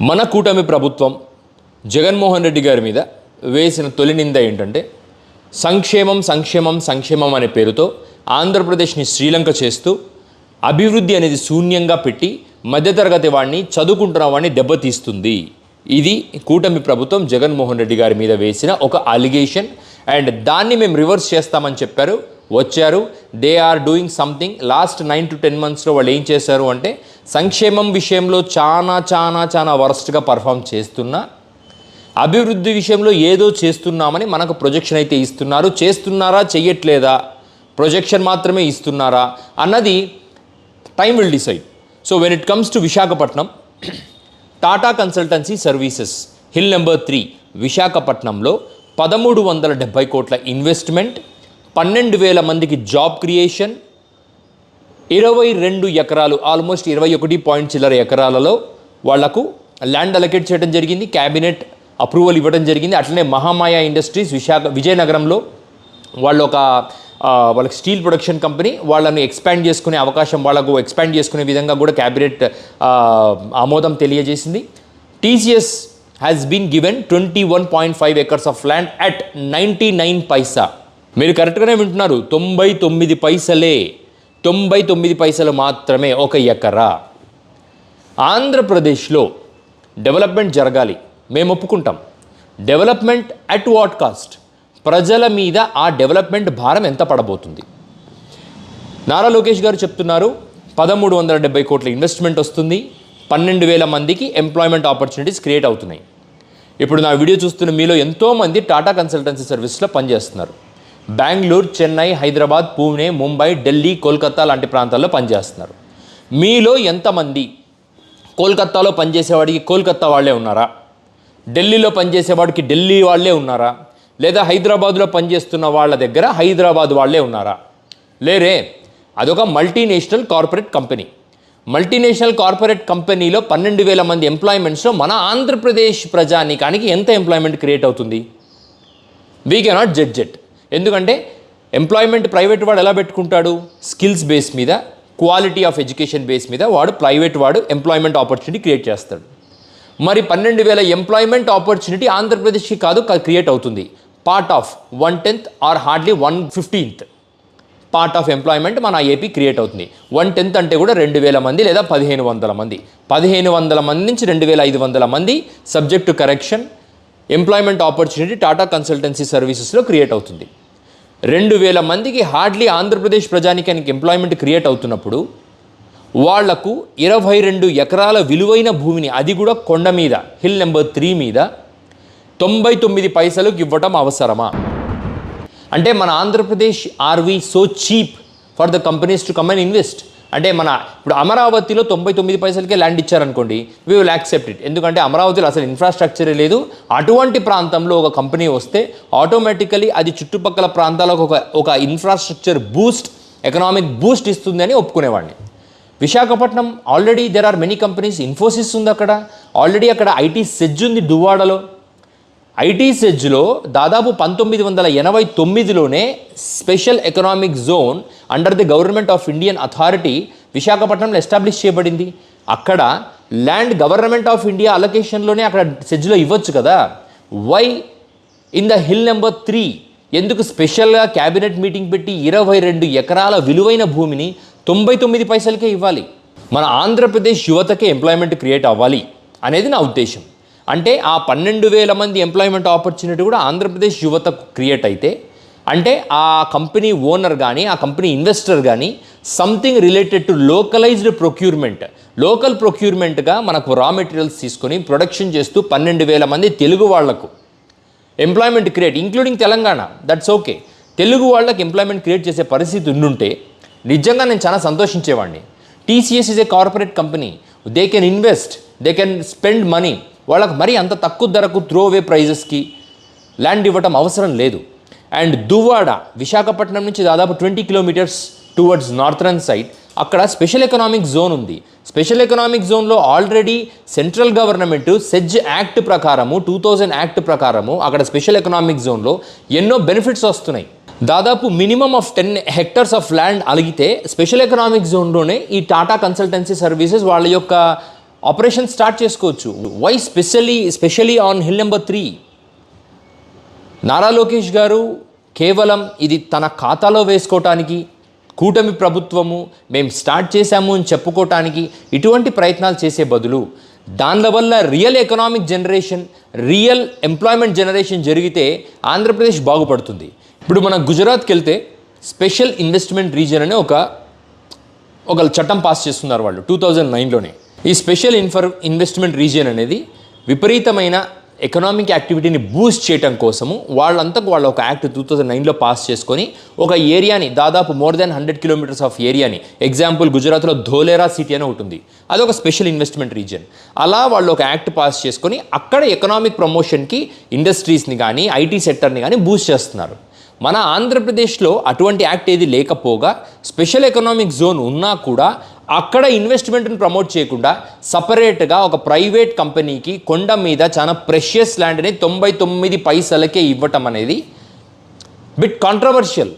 మన కూటమి ప్రభుత్వం జగన్మోహన్ రెడ్డి గారి మీద వేసిన తొలి నింద ఏంటంటే సంక్షేమం సంక్షేమం సంక్షేమం అనే పేరుతో ఆంధ్రప్రదేశ్ని శ్రీలంక చేస్తూ అభివృద్ధి అనేది శూన్యంగా పెట్టి మధ్యతరగతి వాడిని చదువుకుంటున్న వాడిని దెబ్బతీస్తుంది. ఇది కూటమి ప్రభుత్వం జగన్మోహన్ రెడ్డి గారి మీద వేసిన ఒక అలిగేషన్. అండ్ దాన్ని మేము రివర్స్ చేస్తామని చెప్పారు వచ్చారు. They are doing something last nine to ten మంత్స్లో వాళ్ళు ఏం చేశారు అంటే సంక్షేమం విషయంలో చాలా చాలా చాలా వరస్ట్గా పర్ఫామ్ చేస్తున్నా. అభివృద్ధి విషయంలో ఏదో చేస్తున్నామని మనకు ప్రొజెక్షన్ అయితే ఇస్తున్నారు. చేస్తున్నారా చెయ్యట్లేదా? ప్రొజెక్షన్ మాత్రమే ఇస్తున్నారా? అన్నది time will decide so when it comes to Visakhapatnam Tata Consultancy Services hill number three విశాఖపట్నంలో పదమూడు వందల డెబ్బై కోట్ల ఇన్వెస్ట్మెంట్ పన్నెండు వేల మందికి జాబ్ క్రియేషన్ ఇరవై రెండు ఎకరాలు ఆల్మోస్ట్ ఇరవై ఒకటి పాయింట్ చిల్లర ఎకరాలలో వాళ్ళకు ల్యాండ్ అలకేట్ చేయడం జరిగింది క్యాబినెట్ అప్రూవల్ ఇవ్వడం జరిగింది. అట్లనే మహామాయ ఇండస్ట్రీస్ విశాఖ విజయనగరంలో వాళ్ళు ఒక వాళ్ళకి స్టీల్ ప్రొడక్షన్ కంపెనీ వాళ్ళని ఎక్స్పాండ్ చేసుకునే అవకాశం వాళ్ళకు ఎక్స్పాండ్ చేసుకునే విధంగా కూడా క్యాబినెట్ ఆమోదం తెలియజేసింది. TCS has been given twenty one point five acres of land at ninety nine paisa మీరు కరెక్ట్గానే వింటున్నారు. తొంభై తొమ్మిది పైసలే. తొంభై తొమ్మిది పైసలు మాత్రమే ఒక ఎకరా. ఆంధ్రప్రదేశ్లో డెవలప్మెంట్ జరగాలి. మేము ఒప్పుకుంటాం. Development at what cost? ప్రజల మీద ఆ డెవలప్మెంట్ భారం ఎంత పడబోతుంది? నారా లోకేష్ గారు చెప్తున్నారు పదమూడు వందల డెబ్బై కోట్ల ఇన్వెస్ట్మెంట్ వస్తుంది. పన్నెండు వేల మందికి ఎంప్లాయ్మెంట్ ఆపర్చునిటీస్ క్రియేట్ అవుతున్నాయి. ఇప్పుడు నా వీడియో చూస్తున్న మీలో ఎంతోమంది టాటా కన్సల్టెన్సీ సర్వీస్లో పనిచేస్తున్నారు. బెంగళూరు చెన్నై హైదరాబాద్ పూణే ముంబై ఢిల్లీ కోల్కతా లాంటి ప్రాంతాల్లో పనిచేస్తున్నారు. మీలో ఎంతమంది కోల్కత్తాలో పనిచేసేవాడికి కోల్కత్తా వాళ్ళే ఉన్నారా? ఢిల్లీలో పనిచేసేవాడికి ఢిల్లీ వాళ్ళే ఉన్నారా? లేదా హైదరాబాద్లో పనిచేస్తున్న వాళ్ళ దగ్గర హైదరాబాద్ వాళ్ళే ఉన్నారా? లేరే అదొక multinational corporate company multinational corporate కంపెనీలో పన్నెండు వేల మంది ఎంప్లాయ్మెంట్స్లో మన ఆంధ్రప్రదేశ్ ప్రజానీకానికి ఎంత ఎంప్లాయ్మెంట్ క్రియేట్ అవుతుంది? వీ కెనాట్ జడ్జ్ ఇట్ ఎందుకంటే ఎంప్లాయ్మెంట్ ప్రైవేట్ వాడు ఎలా పెట్టుకుంటాడు? స్కిల్స్ బేస్ మీద క్వాలిటీ ఆఫ్ ఎడ్యుకేషన్ బేస్ మీద వాడు ప్రైవేట్ వాడు ఎంప్లాయ్మెంట్ ఆపర్చునిటీ క్రియేట్ చేస్తాడు. మరి పన్నెండు వేల ఎంప్లాయ్మెంట్ ఆపర్చునిటీ ఆంధ్రప్రదేశ్కి కాదు క్రియేట్ అవుతుంది. Part of one tenth or hardly one fifteenth part of employment మన ఏపీ క్రియేట్ అవుతుంది. వన్ టెన్త్ అంటే కూడా రెండు వేల మంది లేదా పదిహేను వందల మంది. పదిహేను వందల మంది నుంచి రెండు వేల ఐదు వందల మంది subject correction employment opportunity Tata Consultancy సర్వీసెస్లో క్రియేట్ అవుతుంది. రెండు వేల మందికి హార్డ్లీ ఆంధ్రప్రదేశ్ ప్రజానికానికి ఎంప్లాయ్మెంట్ క్రియేట్ అవుతున్నప్పుడు వాళ్ళకు ఇరవై రెండు ఎకరాల విలువైన భూమిని అది కూడా కొండ మీద హిల్ నెంబర్ త్రీ మీద తొంభై తొమ్మిది పైసలకు ఇవ్వటం అవసరమా? అంటే మన Andhra Pradesh are we so cheap for the companies to come and invest. అంటే మన ఇప్పుడు అమరావతిలో తొంభై తొమ్మిది పైసలకే ల్యాండ్ ఇచ్చారనుకోండి వీ విల్ యాక్సెప్ట్ ఇట్ ఎందుకంటే అమరావతిలో అసలు ఇన్ఫ్రాస్ట్రక్చరే లేదు. అటువంటి ప్రాంతంలో ఒక కంపెనీ వస్తే ఆటోమేటికలీ అది చుట్టుపక్కల ప్రాంతాలకు ఒక ఒక ఇన్ఫ్రాస్ట్రక్చర్ బూస్ట్ ఎకనామిక్ బూస్ట్ ఇస్తుంది అని ఒప్పుకునేవాడిని. Visakhapatnam already there are many companies Infosys ఉంది అక్కడ. ఆల్రెడీ అక్కడ ఐటీ సెజ్ ఉంది దువ్వాడలో. ఐటీ సెజ్లో దాదాపు పంతొమ్మిది వందల ఎనభై తొమ్మిదిలోనే special economic zone under the government of Indian authority విశాఖపట్నంలో ఎస్టాబ్లిష్ చేయబడింది. అక్కడ ల్యాండ్ గవర్నమెంట్ ఆఫ్ ఇండియా అలొకేషన్లోనే అక్కడ సెజ్లో ఇవ్వచ్చు కదా. Why in the hill number three ఎందుకు స్పెషల్గా క్యాబినెట్ మీటింగ్ పెట్టి ఇరవై రెండు ఎకరాల విలువైన భూమిని తొంభై తొమ్మిది పైసలకే ఇవ్వాలి. మన ఆంధ్రప్రదేశ్ యువతకే ఎంప్లాయ్మెంట్ క్రియేట్ అవ్వాలి అనేది నా ఉద్దేశం. అంటే ఆ పన్నెండు వేల మంది ఎంప్లాయ్మెంట్ ఆపర్చునిటీ కూడా ఆంధ్రప్రదేశ్ యువతకు క్రియేట్ అయితే అంటే ఆ కంపెనీ ఓనర్ కానీ ఆ కంపెనీ ఇన్వెస్టర్ కానీ something related to localized procurement local ప్రొక్యూర్మెంట్గా మనకు రా మెటీరియల్స్ తీసుకొని ప్రొడక్షన్ చేస్తూ పన్నెండు వేల మంది తెలుగు వాళ్ళకు employment create including Telangana that's okay Telugu వాళ్ళకి ఎంప్లాయ్మెంట్ క్రియేట్ చేసే పరిస్థితి ఉండుంటే నిజంగా నేను చాలా సంతోషించేవాడిని TCS is a corporate company they can invest they can spend money వాళ్ళకి మరీ అంత తక్కువ ధరకు త్రో అవే ప్రైజెస్కి ల్యాండ్ ఇవ్వటం అవసరం లేదు. అండ్ దువ్వాడ విశాఖపట్నం నుంచి దాదాపు twenty kilometres towards northern side అక్కడ స్పెషల్ ఎకనామిక్ జోన్ ఉంది. స్పెషల్ ఎకనామిక్ జోన్లో already central government SEZ act ప్రకారము టూ థౌజండ్ యాక్ట్ ప్రకారము అక్కడ స్పెషల్ ఎకనామిక్ జోన్లో ఎన్నో బెనిఫిట్స్ వస్తున్నాయి. దాదాపు minimum of ten hectares of land అలిగితే special economic జోన్లోనే ఈ టాటా కన్సల్టెన్సీ సర్వీసెస్ వాళ్ళ యొక్క ఆపరేషన్ స్టార్ట్ చేసుకోవచ్చు. Why specially specially on hill number three Nara Lokesh గారు కేవలం ఇది తన ఖాతాలో వేసుకోవటానికి కూటమి ప్రభుత్వము మేము స్టార్ట్ చేశాము అని చెప్పుకోవటానికి ఇటువంటి ప్రయత్నాలు చేసే బదులు దానివల్ల వల్ల real economic generation real employment generation జరిగితే ఆంధ్రప్రదేశ్ బాగుపడుతుంది. ఇప్పుడు మనం గుజరాత్కి వెళ్తే స్పెషల్ ఇన్వెస్ట్మెంట్ రీజన్ అనే ఒక ఒక చట్టం పాస్ చేస్తున్నారు వాళ్ళు టూ థౌజండ్ నైన్లోనే ఈ స్పెషల్ ఇన్ఫర్ ఇన్వెస్ట్మెంట్ రీజియన్ అనేది విపరీతమైన ఎకనామిక్ యాక్టివిటీని బూస్ట్ చేయడం కోసము వాళ్ళంతకు వాళ్ళు ఒక యాక్ట్ టూ థౌజండ్ నైన్లో పాస్ చేసుకొని ఒక ఏరియాని దాదాపు more than hundred kilometres of ఏరియాని ఎగ్జాంపుల్ గుజరాత్లో ధోలేరా సిటీ అని ఉంటుంది అది అదొక స్పెషల్ ఇన్వెస్ట్మెంట్ రీజియన్. అలా వాళ్ళు ఒక యాక్ట్ పాస్ చేసుకొని అక్కడ ఎకనామిక్ ప్రమోషన్కి ఇండస్ట్రీస్ని కానీ ఐటీ సెక్టర్ని కానీ బూస్ట్ చేస్తున్నారు. మన ఆంధ్రప్రదేశ్లో అటువంటి యాక్ట్ ఏది లేకపోగా స్పెషల్ ఎకనామిక్ జోన్ ఉన్నా కూడా అక్కడ ఇన్వెస్ట్మెంట్ని ప్రమోట్ చేయకుండా సపరేట్గా ఒక ప్రైవేట్ కంపెనీకి కొండ మీద చాలా ప్రెషియస్ ల్యాండ్ని తొంభై తొమ్మిది పైసలకే ఇవ్వటం అనేది బిట్ కాంట్రవర్షియల్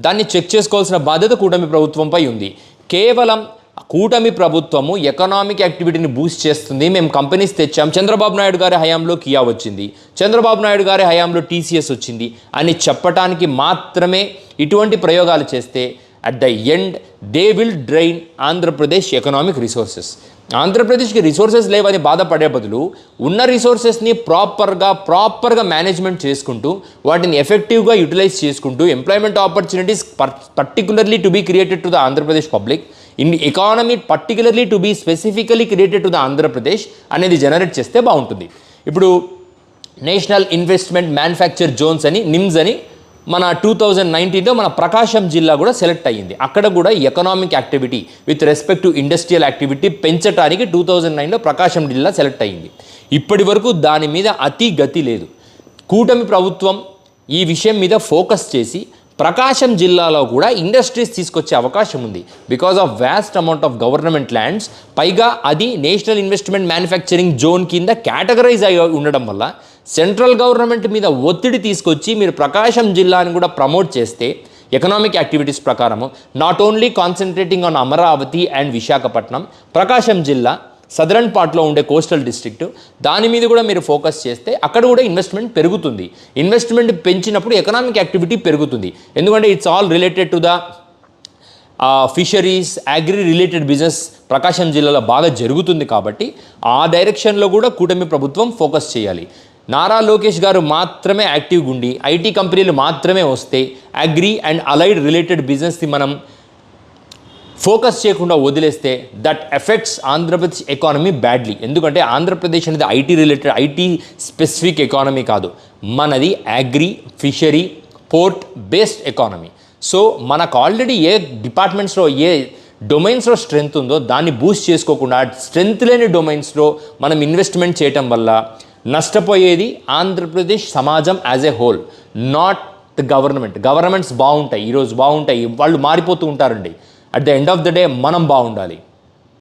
దాన్ని చెక్ చేసుకోవాల్సిన బాధ్యత కూటమి ప్రభుత్వంపై ఉంది. కేవలం కూటమి ప్రభుత్వము ఎకనామిక్ యాక్టివిటీని బూస్ట్ చేస్తుంది. మేము కంపెనీస్ తెచ్చాం. చంద్రబాబు నాయుడు గారి హయాంలో కియా వచ్చింది. చంద్రబాబు నాయుడు గారి హయాంలో టీసీఎస్ వచ్చింది. అని చెప్పటానికి మాత్రమే ఇటువంటి ప్రయోగాలు చేస్తే at the end they will drain Andhra Pradesh economic resources ఆంధ్రప్రదేశ్కి రిసోర్సెస్ లేవని బాధపడే బదులు ఉన్న రిసోర్సెస్ని ప్రాపర్గా ప్రాపర్గా మేనేజ్మెంట్ చేసుకుంటూ వాటిని ఎఫెక్టివ్గా యూటిలైజ్ చేసుకుంటూ employment opportunities particularly to be created to the Andhra Pradesh public in economy particularly to be specifically created to the Andhra Pradesh అనేది జనరేట్ చేస్తే బాగుంటుంది. ఇప్పుడు నేషనల్ ఇన్వెస్ట్మెంట్ మ్యానుఫ్యాక్చర్ జోన్స్ అని నిమ్స్ అని మన టూ థౌజండ్ నైన్టీన్లో మన ప్రకాశం జిల్లా కూడా సెలెక్ట్ అయ్యింది. అక్కడ కూడా economic activity with respect to industrial activity పెంచడానికి టూ థౌజండ్ నైన్లో ప్రకాశం జిల్లా సెలెక్ట్ అయ్యింది. ఇప్పటి వరకు దాని మీద అతి గతి లేదు. కూటమి ప్రభుత్వం ఈ విషయం మీద ఫోకస్ చేసి ప్రకాశం జిల్లాలో కూడా ఇండస్ట్రీస్ తీసుకొచ్చే అవకాశం ఉంది. Because of vast amount of government lands పైగా అది నేషనల్ ఇన్వెస్ట్మెంట్ మ్యానుఫ్యాక్చరింగ్ జోన్ కింద కేటగరైజ్ అయి ఉండడం వల్ల సెంట్రల్ గవర్నమెంట్ మీద ఒత్తిడి తీసుకొచ్చి మీరు ప్రకాశం జిల్లాని కూడా ప్రమోట్ చేస్తే ఎకనామిక్ యాక్టివిటీస్ ప్రకారము not only concentrating on Amaravati and Visakhapatnam Prakasam జిల్లా సదరన్ పార్ట్లో ఉండే కోస్టల్ డిస్ట్రిక్ట్ దాని మీద కూడా మీరు ఫోకస్ చేస్తే అక్కడ కూడా ఇన్వెస్ట్మెంట్ పెరుగుతుంది. ఇన్వెస్ట్మెంట్ పెంచినప్పుడు ఎకనామిక్ యాక్టివిటీ పెరుగుతుంది. ఎందుకంటే it's all related to the fisheries agri related business Prakasam జిల్లాలో బాగా జరుగుతుంది కాబట్టి ఆ డైరెక్షన్లో కూడా కూటమి ప్రభుత్వం ఫోకస్ చేయాలి. నారా లోకేష్ గారు మాత్రమే యాక్టివ్గా ఉండి ఐటీ కంపెనీలు మాత్రమే వస్తే అగ్రి అండ్ అలైడ్ రిలేటెడ్ బిజినెస్ని మనం ఫోకస్ చేయకుండా వదిలేస్తే that effects Andhra Pradesh economy badly. ఎందుకంటే ఆంధ్రప్రదేశ్ అనేది IT related IT specific economy కాదు. మనది agri fishery port based economy. So మనకు ఆల్రెడీ ఏ డిపార్ట్మెంట్స్లో ఏ డొమైన్స్లో స్ట్రెంగ్త్ ఉందో దాన్ని బూస్ట్ చేసుకోకుండా స్ట్రెంగ్త్ లేని డొమైన్స్లో మనం ఇన్వెస్ట్మెంట్ చేయటం వల్ల నష్టపోయేది ఆంధ్రప్రదేశ్ సమాజం as a whole not the government governments బాగుంటాయి ఈరోజు బాగుంటాయి వాళ్ళు మారిపోతూ ఉంటారండి. At the end of the day మనం బాగుండాలి.